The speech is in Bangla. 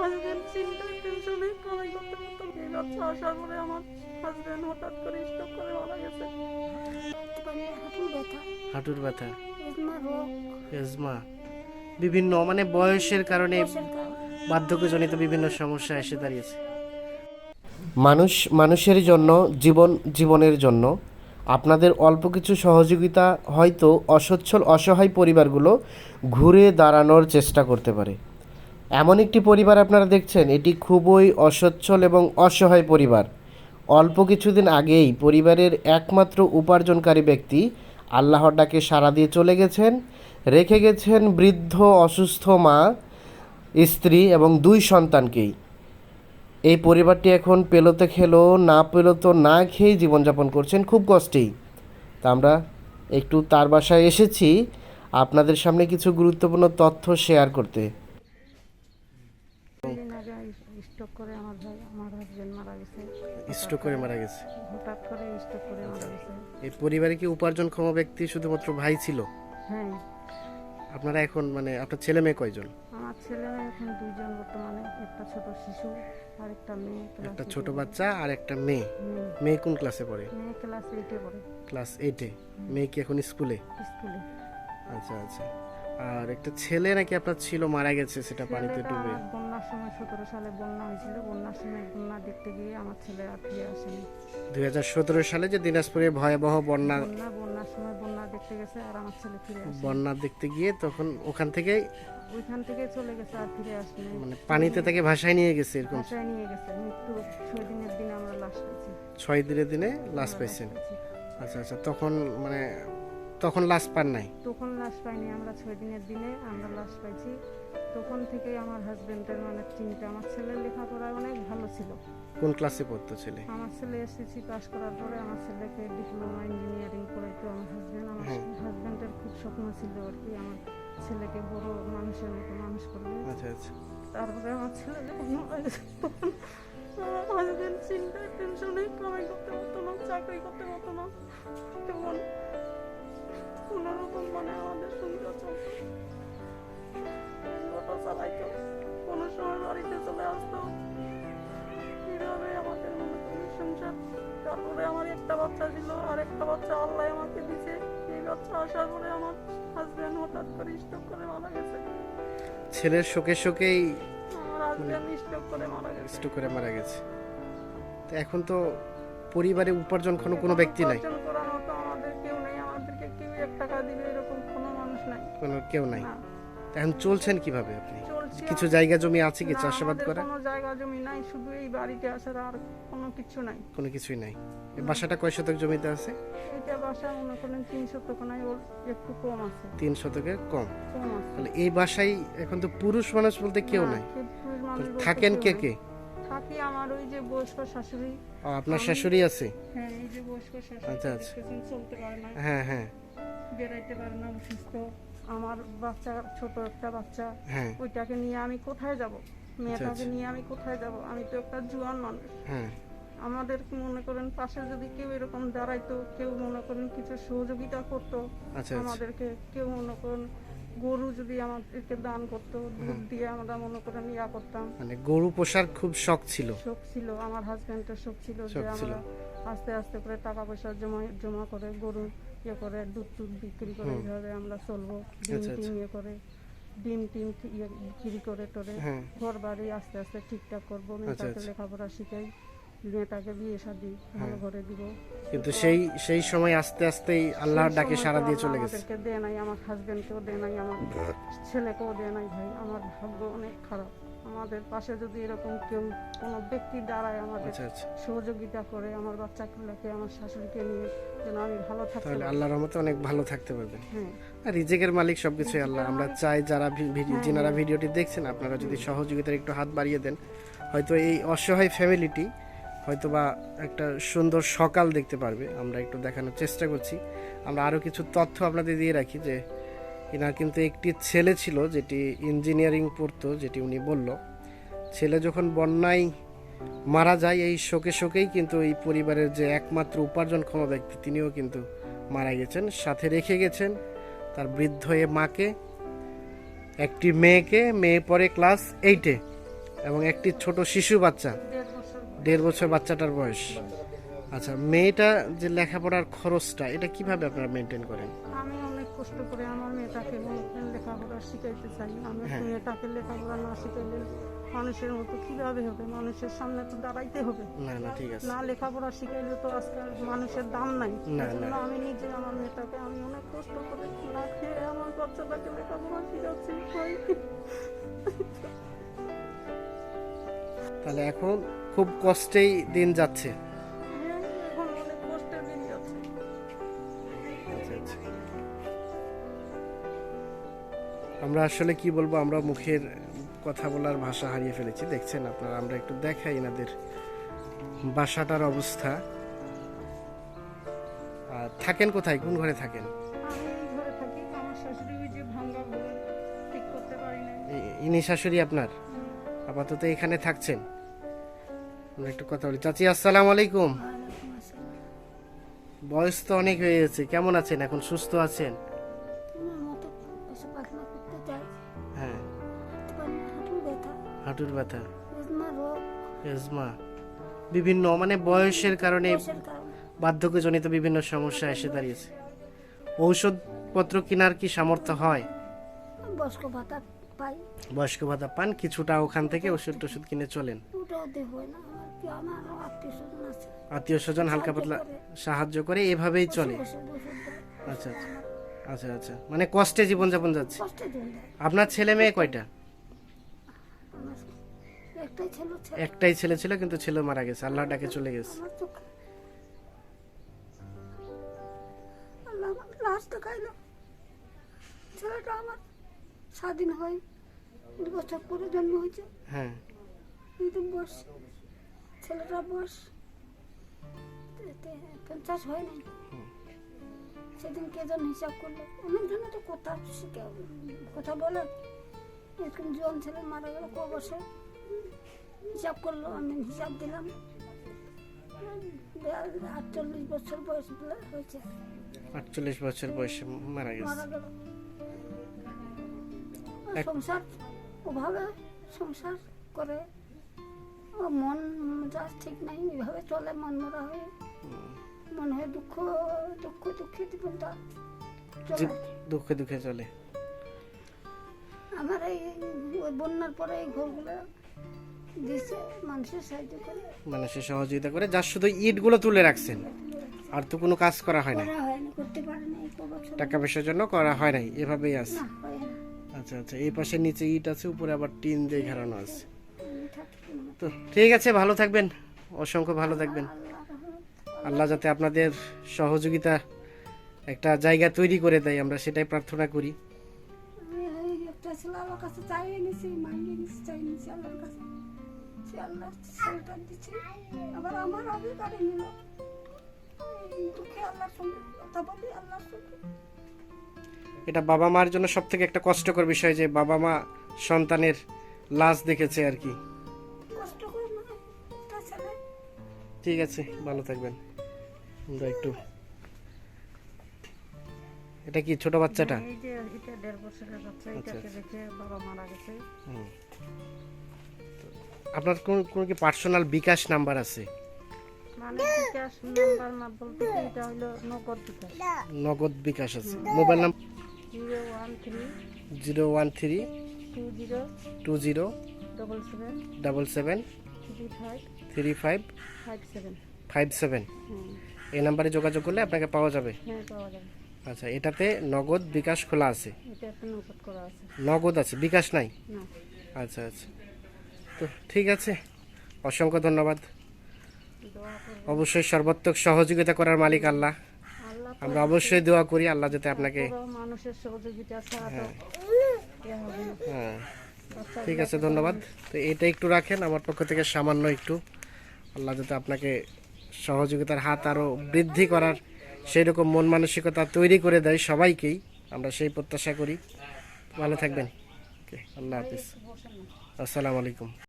হাজবেন্ড চিন্তায় টেনশনে কামাই করতে এই বাচ্চা আসার পরে আমার হঠাৎ করে করে মারা গেছে হাঁটু ব্যথা। হাঁটুর ব্যথা এজমা বিভিন্ন মানে বয়সের কারণে বয়সের কারণে। বার্ধক্যজনিত বিভিন্ন সমস্যা এসে দাঁড়িয়েছে। মানুষ মানুষের জন্য জীবন জীবনের জন্য আপনাদের অল্প কিছু সহযোগিতা হয়তো অসচ্ছল, অসহায় পরিবারগুলো ঘুরে দাঁড়ানোর চেষ্টা করতে পারে। এমন একটি পরিবার আপনারা দেখছেন, এটি খুবই অসচ্ছল এবং অসহায় পরিবার। অল্প কিছুদিন আগেই পরিবারের একমাত্র উপার্জনকারী ব্যক্তি আল্লাহর ডাকে সাড়া দিয়ে চলে গেছেন, রেখে গেছেন বৃদ্ধ, অসুস্থ মা, স্ত্রী এবং দুই সন্তানকেই। এই পরিবারটি এখন পেলোতে খেলো না পেল তো না খেয়েই জীবনযাপন করছেন খুব কষ্টেই তা আমরা একটু তার বাসায় এসেছি আপনাদের সামনে কিছু গুরুত্বপূর্ণ তথ্য শেয়ার করতে। দিন স্ট্রোক করে আমার ভাই আমার হাজবেন্ড মারা গেছে। স্ট্রোক করে মারা গেছে? হঠাৎ করে স্ট্রোক করে মারা গেছে। এই পরিবারে কি উপার্জনক্ষম ব্যক্তি শুধুমাত্র ভাই ছিল? হ্যাঁ। আপনারা এখন মানে আপনার ছেলে মেয়ে কয়জন? আমার ছেলে মেয়ে এখন দুইজন বর্তমানে একটা ছোট শিশু আর একটা মেয়ে একটা ছোট বাচ্চা আর একটা মেয়ে। মেয়ে। কোন ক্লাসে পড়ে? মেয়ে ক্লাস এইটে পড়ে। ক্লাস এইটে মেয়ে কি এখন স্কুলে? স্কুলে। আচ্ছা আচ্ছা। আর একটা ছেলে নাকি আপনার ছিল মারা গেছে সেটা পানিতে ডুবে। সময় সতেরো সালে বন্যা হয়েছিল। বন্যার সময় বন্যা দেখতে গিয়ে আমার ছেলে আর ফিরে আসেনি। দু হাজার সতেরো সালে যে দিনাজপুরে ভয়াবহ বন্যা বন্যা বন্যার সময় বন্যা দেখতে গেছে আর আমার ছেলে ফিরে বন্যা দেখতে গিয়ে তখন ওখান থেকে ওইখান থেকে চলে গেছে আর ফিরে আসেনি। মানে পানিতে তাকে ভাসায় নিয়ে গেছে এরকম। বাসায় নিয়ে গেছে। মৃত্যু ছয় দিনের দিনে আমরা লাশ পেয়েছি ছয় দিনের দিনে লাশ পাইছেন। আচ্ছা আচ্ছা তখন মানে তখন লাশ পান নাই? তখন লাশ পাইনি। আমরা ছয় দিনের দিনে আমরা লাশ পাইছি। তখন থেকে আমার হাজবেন্ডের মানে চিন্তা আমার ছেলের লেখাপড়ায় অনেক ভালো ছিল। কোন ক্লাসে পড়তো ছেলে? আমার ছেলে এসএসসি পাস করার পরে আমার ছেলেকে ডিপ্লোমা ইঞ্জিনিয়ারিং করাইতো আমার হাজবেন্ড আমার হ্যাঁ। হাজবেন্ডের খুব স্বপ্ন ছিল আর কি আমার ছেলেকে বড় মানুষের মতো মানুষ করবে। আচ্ছা আচ্ছা। তারপরে আমার ছেলে যখন মারা গেছে তখন আমার হাজবেন্ড চিন্তায় টেনশনে কামাই করতে পারতো না চাকরি করতে পারতো না। তখন কোনোরকম মানে আমাদের চলে আসতো এইভাবে আমাদের মনে করি সংসার তারপরে আমার একটা বাচ্চা ছিল আর একটা বাচ্চা আল্লাহ আমাকে দিছে এই বাচ্চা আসার পরে আমার হাজবেন্ড হঠাৎ করে স্ট্রোক করে মারা গেছে ছেলের শোকে শোকেই স্ট্রোক করে মারা গেছে স্ট্রোক করে মারা গেছে। তো এখন তো পরিবারে উপার্জন কোনো ব্যক্তি নাই। উপার্জন করার মতো আমাদের কেউ নেই আমাদেরকে কেউ এক দিবে এরকম কোনো মানুষ নাই। কোনো কেউ নাই। এখন চলছেন কীভাবে আপনি? কিছু জায়গা জমি আছে কি চাষাবাদ করা? কোনো জায়গা জমি নাই শুধু এই বাড়িতে আসার আর কোনো কিছু নাই। কোনো কিছুই নাই। এই বাসাটা কয় শতক জমিতে আছে? এইটা বাসা মনে করেন তিন শতক নাই ওর একটু কম আছে। তিন শতকের কম। কম আছে। তাহলে এই বাসায় এখন তো পুরুষ মানুষ বলতে কেউ নাই। পুরুষ মানুষ বলতে থাকেন কে কে? থাকি আমার ওই যে বয়স্ক শাশুড়ি। ও, আপনার শাশুড়ি আছে? হ্যাঁ এই যে বয়স্ক শাশুড়ি আচ্ছা, আচ্ছা। চলতে পারে না। হ্যাঁ হ্যাঁ। বেড়াইতে পারে না অসুস্থ। আমার বাচ্চা ছোট একটা বাচ্চা হ্যাঁ। ওইটাকে নিয়ে আমি কোথায় যাব? মেয়েটাকে আচ্ছা। নিয়ে আমি কোথায় যাব? আমি তো একটা জুয়ান মানুষ। হ্যাঁ। আমাদের মনে করেন পাশে যদি কেউ এরকম দাঁড়াইতো কেউ মনে করেন কিছু সহযোগিতা করতো আচ্ছা আচ্ছা। আমাদেরকে কেউ মনে করেন গরু যদি আমাদেরকে দান করতো দুধ দিয়ে আমরা মনে করেন ইয়া করতাম। মানে গরু পোষার খুব শখ ছিল। শখ ছিল আমার হাজব্যান্ডের শখ ছিল যে আমরা আস্তে আস্তে করে টাকা পয়সা জমা জমা করে গরু ইয়ে করে দুধ টুধ বিক্রি করে এইভাবে আমরা চলবো। ডিম আচ্ছা, টিম আচ্ছা। ইয়ে করে ডিম টিম ইয়ে বিক্রি করে টোরে। হ্যাঁ। ঘর বাড়ি আস্তে আস্তে ঠিকঠাক করব মেয়েটাকে আচ্ছা। লেখাপড়া শিখাই মেয়েটাকে বিয়ে শাদি ভালো। ঘরে দিব। কিন্তু সেই সেই সময় আস্তে আস্তেই আল্লাহর ডাকে সারা দিয়ে চলে গেছে। আমাদেরকে দেয় নাই আমার হাজবেন্ডকেও দেয় নাই আমার ছেলেকেও দেয় নাই ভাই। আমার ভাগ্য অনেক খারাপ। আমাদের পাশে যদি এরকম কেউ কোনো ব্যক্তি দাঁড়ায় আমাদের আচ্ছা আচ্ছা। সহযোগিতা করে আমার বাচ্চাগুলোকে আমার শাশুড়িকে নিয়ে যেন আমি ভালো থাকতে তাহলে আল্লাহর রহমতে অনেক ভালো থাকতে পারবেন। হ্যাঁ। আর রিজেকের মালিক সবকিছুই আল্লাহ। আমরা চাই যারা হ্যাঁ, যিনারা ভিডিওটি দেখছেন আপনারা যদি সহযোগিতার একটু হাত বাড়িয়ে দেন হয়তো এই অসহায় ফ্যামিলিটি হয়তো বা একটা সুন্দর সকাল দেখতে পারবে। আমরা একটু দেখানোর চেষ্টা করছি। আমরা আরও কিছু তথ্য আপনাদের দিয়ে রাখি যে এনার কিন্তু একটি ছেলে ছিল যেটি ইঞ্জিনিয়ারিং পড়তো যেটি উনি বলল। ছেলে যখন বন্যায় মারা যায় এই শোকে শোকেই কিন্তু এই পরিবারের যে একমাত্র উপার্জনক্ষম ব্যক্তি তিনিও কিন্তু মারা গেছেন। সাথে রেখে গেছেন তার বৃদ্ধ এ মাকে একটি মেয়েকে মেয়ে পরে ক্লাস এইটে এবং একটি ছোট শিশু বাচ্চা দেড় বছর বাচ্চাটার বয়স। আচ্ছা মেয়েটা যে লেখাপড়ার খরচটা এটা কীভাবে আপনারা মেনটেন করেন? কষ্ট করে আমার মেয়েটাকে লেখাপড়া শিখাইতে চাই। আমি হ্যাঁ। মেয়েটাকে লেখাপড়া না শিখাইলে মানুষের মতো কীভাবে হবে? মানুষের সামনে তো দাঁড়াইতে হবে। না না ঠিক আছে। না লেখাপড়া শিখাইলে তো আজকাল মানুষের দাম নাই। আমি নিজে আমার মেয়েটাকে আমি অনেক কষ্ট করে না খেয়ে আমার বাচ্চাটাকে লেখাপড়া শিখাচ্ছি। তাহলে এখন খুব কষ্টেই দিন যাচ্ছে। আমরা আসলে কি বলব, আমরা মুখের কথা বলার ভাষা হারিয়ে ফেলেছি। দেখছেন আপনারা, আমরা একটু দেখাই এনাদের বাসাটার অবস্থা। আর থাকেন কোথায়? কোন ঘরে থাকেন? ইনি শাশুড়ি আপনার? আপাতত এখানে থাকছেন। আমরা একটু কথা বলি। চাচি, আসসালাম আলাইকুম। বয়স তো অনেক হয়ে গেছে। কেমন আছেন? এখন সুস্থ আছেন? হাঁটুর ব্যথা। এজমা বিভিন্ন মানে বয়সের কারণে বার্ধক্যজনিত বিভিন্ন সমস্যা এসে দাঁড়িয়েছে। ঔষধপত্র কেনার কি সামর্থ্য হয়? বয়স্ক ভাতা পাই। বয়স্ক ভাতা পান কিছুটা ওখান থেকে ওষুধ টষুধ কিনে চলেন। আত্মীয় স্বজন হালকা পাতলা সাহায্য করে এভাবেই চলে। আচ্ছা আচ্ছা। আচ্ছা আচ্ছা। মানে কষ্টে জীবনযাপন যাচ্ছে। আপনার ছেলে মেয়ে কয়টা? একটাই ছিল ছেলে। একটাই ছেলে ছিল কিন্তু ছেলে মারা গেছে। আল্লাহ ডাকে চলে গেছে। আল্লাহ লাশ দেখাইলো ছেলেটা আমার স্বাধীন হয়। দু বছর পরে জন্ম হয়েছে। হ্যাঁ। কিন্তু বয়স। ছেলেটা তে- পঞ্চাশ হয় নাই। সেদিন কেজন হিসাব করল। অনেকজনে তো কথা শিখে কথা বলে। এরকম জন ছেলে মারা গেল ক বছর? হিসাব করল আমি হিসাব দিলাম। আটচল্লিশ বছর বয়স হয়েছে। আটচল্লিশ বছর বয়সে মারা গেছে। সংসার ওভাবে সংসার করে ও মন মেজাজ ঠিক নাই এইভাবে চলে মন মরা হয়ে। মনে হয় দুঃখ দুঃখ দুঃখে জীবনটা চলে। দুঃখে দুঃখে চলে। আমার এই ওই বন্যার পরে এই ঘরগুলো মানুষের মানে সে সহযোগিতা করে যার শুধু ইটগুলো তুলে রাখছেন। আর তো কোনো কাজ করা হয় না টাকা পয়সার জন্য করা হয় নাই এভাবেই আছে। আচ্ছা আচ্ছা এই পাশে নিচে ইট আছে উপরে আবার টিন দিয়ে ঘেরানো আছে। তো ঠিক আছে ভালো থাকবেন অসংখ্য ভালো থাকবেন। আল্লাহ যাতে আপনাদের সহযোগিতা একটা জায়গা তৈরি করে দেয় আমরা সেটাই প্রার্থনা করি। একটা ছেলে আল্লাহর কাছে চাই এনেছি মাইনে নিছি চাই নিছি আল্লাহর কাছে। সে আল্লাহ দিচ্ছে। আবার আমার অধিকারে নিল। দুঃখে আল্লাহর সঙ্গে কথা বলি আল্লাহর সঙ্গে। এটা বাবা মার জন্য সব থেকে একটা কষ্টকর বিষয় যে বাবা মা সন্তানের লাশ দেখেছে আর কি। ঠিক আছে ভালো থাকবেন। আমরা একটু এটা কি ছোট বাচ্চাটা? এই যে এটা দেড় বছরের বাচ্চা এটাকে রেখে বাবা মারা গেছে। আপনার কোন কোন কি পার্সোনাল বিকাশ নাম্বার আছে? মানে বিকাশ নাম্বার না বলতে কি এটা হলো নগদ বিকাশ। আছে। Mobile number zero one three. Two zero. Double seven. Three five. Five. Seven. এই নাম্বারে যোগাযোগ করলে আপনাকে পাওয়া যাবে। হ্যাঁ পাওয়া যাবে। আচ্ছা এটাতে নগদ বিকাশ খোলা আছে? নগদ আছে। বিকাশ নাই? আচ্ছা আচ্ছা। তো ঠিক আছে। অসংখ্য ধন্যবাদ। অবশ্যই সর্বাত্মক সহযোগিতা করার মালিক আল্লাহ। আমরা অবশ্যই দোয়া করি আল্লাহ যাতে আপনাকে মানুষের সহযোগিতা না। হ্যাঁ। ঠিক আছে ধন্যবাদ। তো এটা একটু রাখেন আমার পক্ষ থেকে সামান্য একটু। আল্লাহ যাতে আপনাকে সহযোগিতার হাত আরও বৃদ্ধি করার সেই রকম মন মানসিকতা তৈরি করে দেয় সবাইকেই। আমরা সেই প্রত্যাশা করি। ভালো থাকবেন। ওকে আল্লাহ হাফিজ। আসসালামু আলাইকুম।